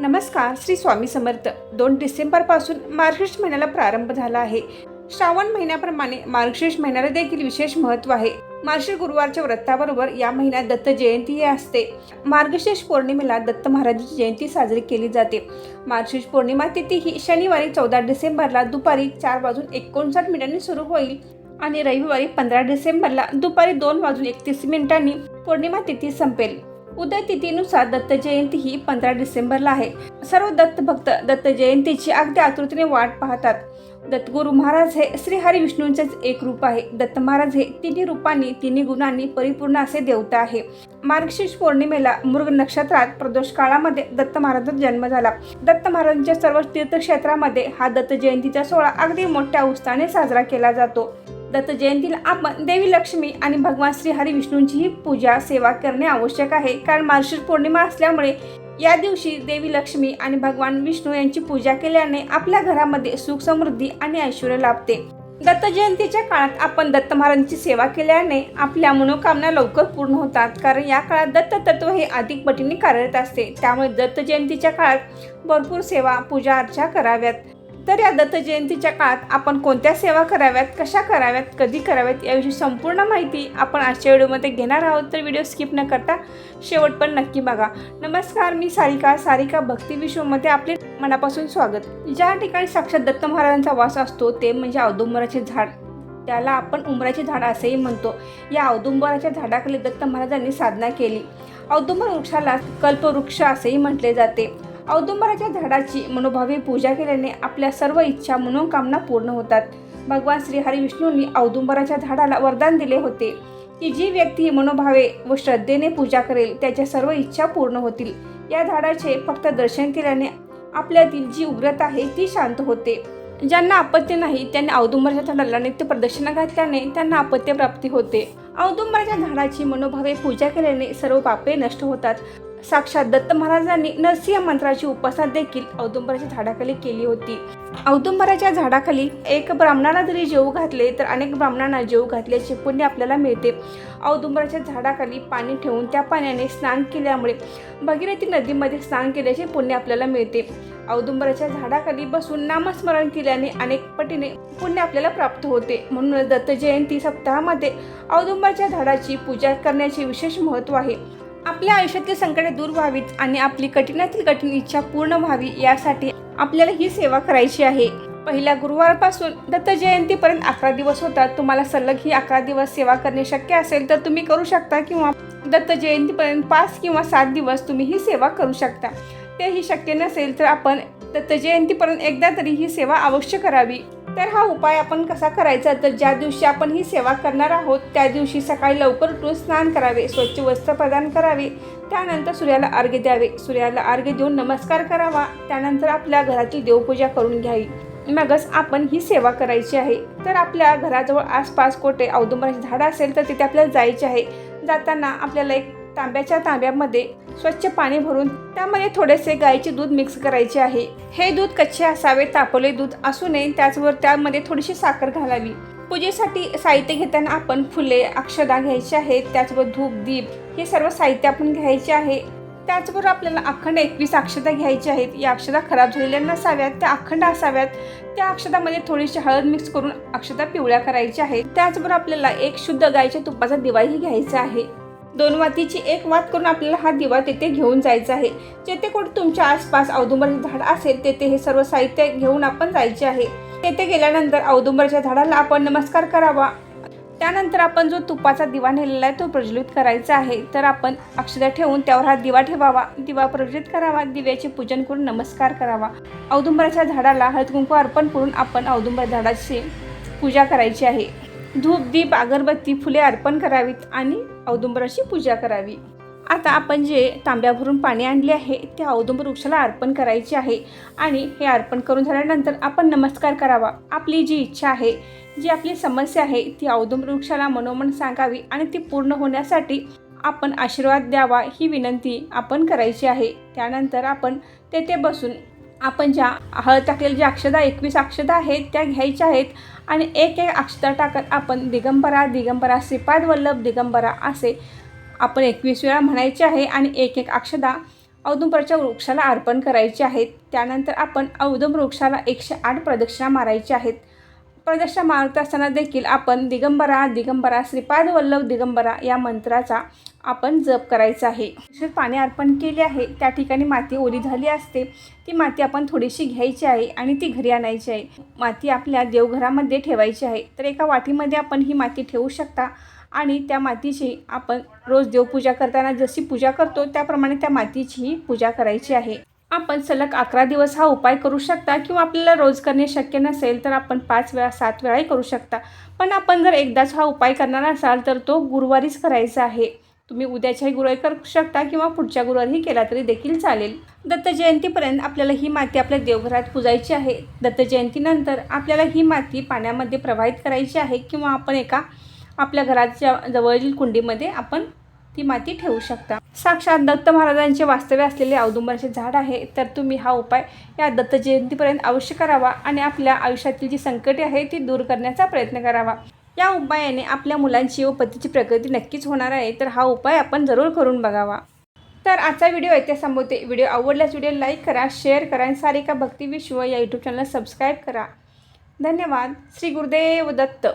नमस्कार श्री स्वामी समर्थ. दोन डिसेंबरपासून मार्गशीर्ष महिन्याला प्रारंभ झाला आहे. श्रावण महिन्याप्रमाणे मार्गशीर्ष महिन्याला देखील विशेष महत्त्व आहे. मार्गशीर्ष गुरुवारच्या व्रताबरोबर या महिन्यात दत्त जयंती असते. मार्गशीर्ष पौर्णिमेला दत्त महाराजांची जयंती साजरी केली जाते. मार्गशीर्ष पौर्णिमा तिथी ही शनिवारी चौदा डिसेंबरला दुपारी चार वाजून एकोणसाठ मिनिटांनी सुरू होईल आणि रविवारी पंधरा डिसेंबरला दुपारी दोन वाजून एकतीस मिनिटांनी पौर्णिमा तिथी संपेल. उदय तिथीनुसार दत्त जयंती ही पंधरा डिसेंबरला आहे. सर्व दत्त भक्त दत्त जयंतीची अगदी आतुरतेने वाट पाहतात. दत्तगुरु महाराज हे श्री हरी विष्णूंचेच एक रूप आहे. दत्त महाराज हे तिन्ही रूपांनी तिन्ही गुणांनी परिपूर्ण असे देवता आहे. मार्गशीर्ष पौर्णिमेला मृग नक्षत्रात प्रदोष काळामध्ये दत्त महाराजांचा जन्म झाला. दत्त महाराजांच्या सर्व तीर्थक्षेत्रामध्ये हा दत्त जयंतीचा सोहळा अगदी मोठ्या उत्साहाने साजरा केला जातो. दत्त जयंतीला आपण देवी लक्ष्मी आणि भगवान श्री हरी विष्णूंचीही पूजा सेवा करणे आवश्यक आहे. कारण मार्गशीर्ष पौर्णिमा असल्यामुळे या दिवशी देवी लक्ष्मी आणि भगवान विष्णू यांची पूजा केल्याने आपल्या घरामध्ये सुख समृद्धी आणि ऐश्वर लाभते. दत्त जयंतीच्या काळात आपण दत्त महाराजांची सेवा केल्याने आपल्या मनोकामना लवकर पूर्ण होतात. कारण या काळात दत्त तत्व हे अधिक पटीने कार्यरत असते. त्यामुळे दत्त जयंतीच्या काळात भरपूर सेवा पूजा अर्चा कराव्यात. तर या दत्त जयंतीच्या काळात आपण कोणत्या सेवा कराव्यात कशा कराव्यात कधी कराव्यात याविषयी संपूर्ण माहिती आपण आजच्या व्हिडिओमध्ये घेणार आहोत. तर व्हिडिओ स्किप न करता शेवट पण नक्की बघा. नमस्कार मी सारिका. सारिका भक्ती विश्वमध्ये आपले मनापासून स्वागत. ज्या ठिकाणी साक्षात दत्त महाराजांचा वास असतो ते म्हणजे औदुंबराचे झाड. त्याला आपण उमराचे झाड असेही म्हणतो. या औदुंबराच्या झाडाखाली दत्त महाराजांनी साधना केली. औदुंबर वृक्षाला कल्पवृक्ष असेही म्हटले जाते. औदुंबराच्या झाडाची मनोभावी पूजा केल्याने आपल्या सर्व इच्छा मनोकामना पूर्ण होतात. भगवान श्री हरिविष्णूंनी औदुंबराच्या झाडाला वरदान दिले होते की जी व्यक्ती मनोभावे व श्रद्धेने पूजा करेल त्याच्या सर्व इच्छा पूर्ण होतील. या झाडाचे फक्त दर्शन केल्याने आपल्यातील जी उग्रता आहे ती शांत होते. ज्यांना अपत्य नाही त्यांनी औदुंबराच्या झाडाला नित्य प्रदर्शन घातल्याने त्यांना अपत्य प्राप्ती होते. औदुंबराच्या झाडाची मनोभावे पूजा केल्याने सर्व पापे नष्ट होतात. साक्षात दत्त महाराजांनी नरसिंह मंत्राची उपासना देखील औदुंबराच्या झाडाखाली केली होती. औदुंबराच्या झाडाखाली एक ब्राह्मणाला जरी जेऊ घातले तर अनेक ब्राह्मणांना जेऊ घातल्याचे पुण्य आपल्याला मिळते. औदुंबराच्या झाडाखाली पाणी ठेवून त्या पाण्याने स्नान केल्यामुळे भगीरथी नदीमध्ये स्नान केल्याचे पुण्य आपल्याला मिळते. औदुंबराच्या झाडाखाली बसून नामस्मरण केल्याने अनेक पटीने पुण्य आपल्याला प्राप्त होते. म्हणूनच दत्त जयंती सप्ताहामध्ये औदुंबराच्या झाडाची पूजा करण्याचे विशेष महत्त्व आहे. आपल्या आयुष्यातील संकटे दूर व्हावीत आणि आपली कठीणातील कठीण इच्छा पूर्ण व्हावी यासाठी आपल्याला ही सेवा करायची आहे. पहिल्या गुरुवारपासून दत्त जयंतीपर्यंत अकरा दिवस होतात. तुम्हाला सलग ही अकरा दिवस सेवा करणे शक्य असेल तर तुम्ही करू शकता किंवा दत्त जयंतीपर्यंत पाच किंवा सात दिवस तुम्ही ही सेवा करू शकता. तेही शक्य नसेल तर आपण दत्त जयंतीपर्यंत एकदा तरी ही सेवा अवश्य करावी. तर हा उपाय आपण कसा करायचा? तर ज्या दिवशी आपण ही सेवा करणार आहोत त्या दिवशी सकाळी लवकर उठून स्नान करावे स्वच्छ वस्त्र प्रदान करावे त्यानंतर सूर्याला अर्घ्य द्यावे. सूर्याला अर्घ्य देऊन नमस्कार करावा. त्यानंतर आपल्या घराची देवपूजा करून घ्यावी. मगच आपण ही सेवा करायची आहे. तर आपल्या घराजवळ आसपास कोठे औदुंबराचे झाड असेल तर तिथे आपल्याला जायचे आहे. जाताना आपल्याला एक तांब्याच्या तांब्यामध्ये स्वच्छ पाणी भरून त्यामध्ये थोडेसे गाईचे दूध मिक्स करायचे आहे. हे दूध कच्चे असावे तापवले दूध असू नये त्याचबरोबर त्यामध्ये थोडीशी साखर घालावी. पूजेसाठी साहित्य घेताना आपण फुले अक्षदा घ्यायची आहेत त्याचबरोबर धूप दीप हे सर्व साहित्य आपण घ्यायचे आहे. त्याचबरोबर आपल्याला अखंड एकवीस अक्षता घ्यायची आहेत. या अक्षता खराब झालेल्या नसाव्यात त्या अखंड असाव्यात त्या अक्षतामध्ये थोडीशी हळद मिक्स करून अक्षता पिवळ्या करायच्या आहेत. त्याचबरोबर आपल्याला एक शुद्ध गायीच्या तुपाचा दिवाही घ्यायचा आहे. दोन वातीची एक वात करून आपल्याला हा दिवा तेथे घेऊन जायचा आहे. जेथे कुठे तुमच्या आसपास औदुंबरचे झाड असेल तेथे हे सर्व साहित्य घेऊन आपण जायचे आहे. तेथे गेल्यानंतर औदुंबरच्या झाडाला आपण नमस्कार करावा. त्यानंतर आपण जो तुपाचा दिवा नेलेला आहे तो प्रज्वलित करायचा आहे. तर आपण अक्षदा ठेवून त्यावर हा दिवा ठेवावा. दिवा प्रज्वलित करावा. दिव्याचे पूजन करून नमस्कार करावा. औदुंबराच्या झाडाला हळद कुंकू अर्पण करून आपण औदुंबर झाडाची पूजा करायची आहे. धूप दीप अगरबत्ती फुले अर्पण करावीत आणि औदुंबराची पूजा करावी. आता आपण जे तांब्या भरून पाणी आणले आहे ते औदुंबर वृक्षाला अर्पण करायचे आहे आणि हे अर्पण करून झाल्यानंतर आपण नमस्कार करावा. आपली जी इच्छा आहे जी आपली समस्या आहे ती औदुंबर वृक्षाला मनोमन सांगावी आणि ती पूर्ण होण्यासाठी आपण आशीर्वाद द्यावा ही विनंती आपण करायची आहे. त्यानंतर आपण तेथे बसून आपण ज्या हळद टाकलेल्या ज्या अक्षदा एकवीस अक्षदा आहेत त्या घ्यायच्या आहेत आणि एक एक अक्षता टाकत आपण दिगंबरा दिगंबरा श्रीपाद वल्लभ दिगंबरा असे आपण एकवीस वेळा म्हणायचे आहे आणि एक एक अक्षदा औदुंबराच्या वृक्षाला अर्पण करायचे आहेत. त्यानंतर आपण औदुंबर वृक्षाला एकशे आठ प्रदक्षिणा मारायच्या आहेत. प्रदक्षिणा मारत असताना देखील आपण दिगंबरा दिगंबरा श्रीपाद वल्लभ दिगंबरा या मंत्राचा आपण जप करायचा आहे. तसेच पाणी अर्पण केले आहे. त्या ठिकाणी माती ओली झाली असते. ती माती आपण थोडीशी घ्यायची आहे आणि ती घरी आणायची आहे. माती आपल्या देवघरामध्ये ठेवायची आहे. तर एका वाटीमध्ये आपण ही माती ठेवू शकता आणि त्या मातीची आपण रोज देवपूजा करताना जशी पूजा करतो त्याप्रमाणे त्या मातीचीही पूजा करायची आहे. आपण सलग अकरा दिवस हा उपाय करू शकता किंवा आपल्याला रोज करणे शक्य नसेल तर आपण पाच वेळा सात वेळाही करू शकता. पण आपण जर एकदाच हा उपाय करणार असाल तर तो गुरुवारीच करायचा आहे. तुम्ही उद्याच्याही गुरुवारी करू शकता किंवा पुढच्या गुरुवारीही केला तरी देखील चालेल. दत्त जयंतीपर्यंत आपल्याला ही माती आपल्या देवघरात पुजायची आहे. दत्त जयंतीनंतर आपल्याला ही माती पाण्यामध्ये प्रवाहित करायची आहे किंवा आपण एका आपल्या घराच्या जवळील कुंडीमध्ये आपण ती माती ठेवू शकता. साक्षात दत्त महाराजांचे वास्तव्य असलेले औदुंबराचे झाड आहे तर तुम्ही हा उपाय या दत्त जयंतीपर्यंत अवश्य करावा आणि आपल्या आयुष्यातील जी संकटे आहे ती दूर करण्याचा प्रयत्न करावा. या उपायाने आपल्या मुलांची व पतीची प्रगती नक्कीच होणार आहे तर हा उपाय आपण जरूर करून बघावा. तर आजचा व्हिडिओ येत्या संपवते व्हिडिओ आवडल्यास व्हिडिओ लाईक करा शेअर करा आणि सारिका भक्ती विश्व या यूट्यूब चॅनलला सबस्क्राईब करा. धन्यवाद. श्री गुरुदेव दत्त.